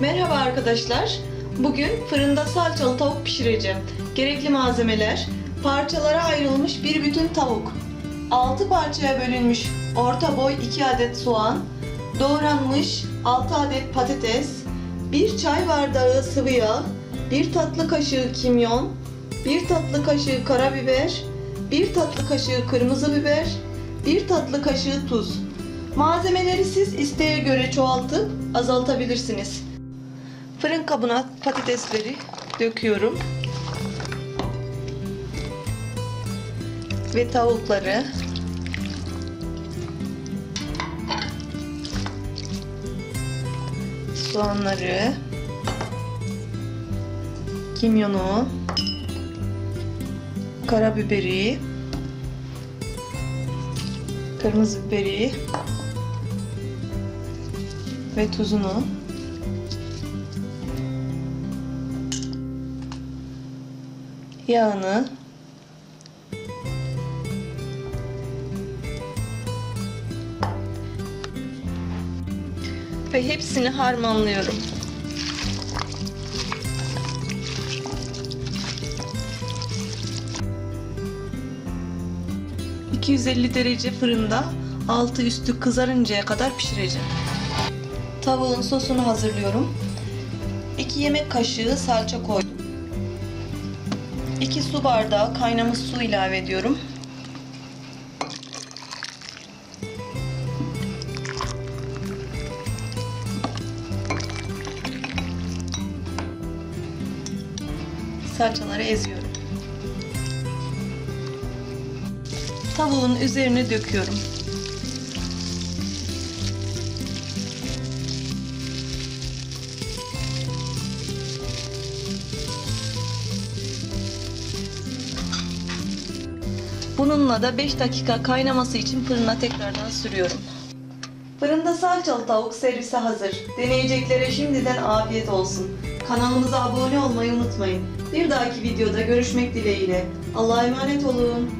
Merhaba arkadaşlar. Bugün fırında salçalı tavuk pişireceğim. Gerekli malzemeler: parçalara ayrılmış bir bütün tavuk, 6 parçaya bölünmüş orta boy 2 adet soğan, doğranmış 6 adet patates, 1 çay bardağı sıvı yağ, 1 tatlı kaşığı kimyon, 1 tatlı kaşığı karabiber, 1 tatlı kaşığı kırmızı biber, 1 tatlı kaşığı tuz. Malzemeleri siz isteğe göre çoğaltıp azaltabilirsiniz. Fırın kabına patatesleri döküyorum. Ve tavukları. Soğanları. Kimyonu. Karabiberi. Kırmızı biberi ve tuzunu yağını ve hepsini harmanlıyorum. ...250 derece fırında altı üstü kızarıncaya kadar pişireceğim. Tavuğun sosunu hazırlıyorum. 2 yemek kaşığı salça koydum. 2 su bardağı kaynamış su ilave ediyorum. Salçaları eziyorum. Tavuğun üzerine döküyorum. Bununla da 5 dakika kaynaması için fırına tekrardan sürüyorum. Fırında salçalı tavuk servise hazır. Deneyeceklere şimdiden afiyet olsun. Kanalımıza abone olmayı unutmayın. Bir dahaki videoda görüşmek dileğiyle. Allah'a emanet olun.